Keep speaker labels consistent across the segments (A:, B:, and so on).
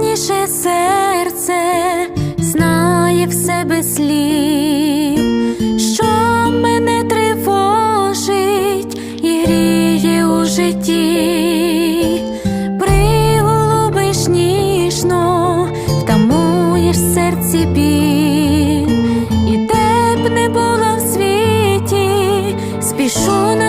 A: Ніше серце знає в себе слів, що мене тривожить і гріє у житті, приголубиш ніжно, втамуєш в серці біль, і де б не було в світі, спішу на.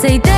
A: say that